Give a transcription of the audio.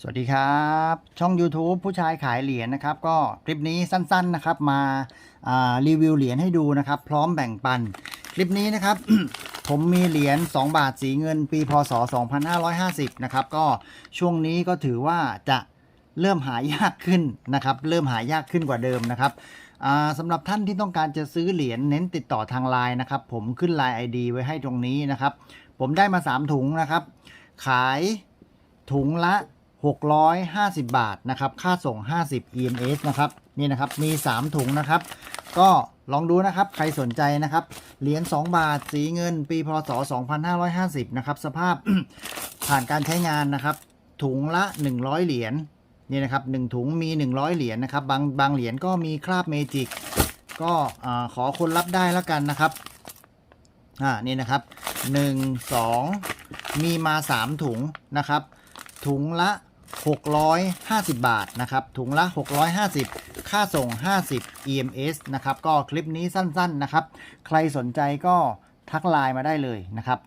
สวัสดีครับ ช่อง YouTube ผู้ชายขายเหรียญนะครับ ก็คลิปนี้สั้นๆนะครับมาารีวิวเหรียญให้ดูนะครับ พร้อมแบ่งปัน คลิปนี้นะครับ ผมมีเหรียญ2บาทสีเงินปีพศ 2550 นะครับ ก็ช่วงนี้ก็ถือว่าจะเริ่มหายากขึ้นนะครับ เริ่มหายากขึ้นกว่าเดิมนะครับสำหรับท่านที่ต้องการจะซื้อเหรียญเน้นติดต่อทางไลน์นะครับ ผมขึ้นไลน์ ID ไว้ให้ตรงนี้นะครับ ผมได้มา 3 ถุงนะครับ ขายถุงละ 650 บาทนะครับ ค่าส่ง 50 EMS นะครับ นี่นะครับ มี 3 ถุงนะครับ ก็ลองดูนะครับ ใครสนใจนะครับ เหรียญ 2 บาท สีเงิน ปี พศ 2550 นะครับ สภาพผ่านการใช้งานนะครับ ถุงละ 100 เหรียญ นี่นะครับ 1 ถุงมี 100 เหรียญนะครับ บางบางเหรียญก็มีคราบเมจิก ก็ขอคนรับได้แล้วกันนะครับ อ่า นี่นะครับ 1 2 มีมา 3 ถุงนะครับถุงละ 650 บาทนะครับถุงละ 650 ค่าส่ง 50 EMS นะครับก็คลิปนี้สั้นๆนะครับ ใครสนใจก็ทักไลน์มาได้เลยนะครับ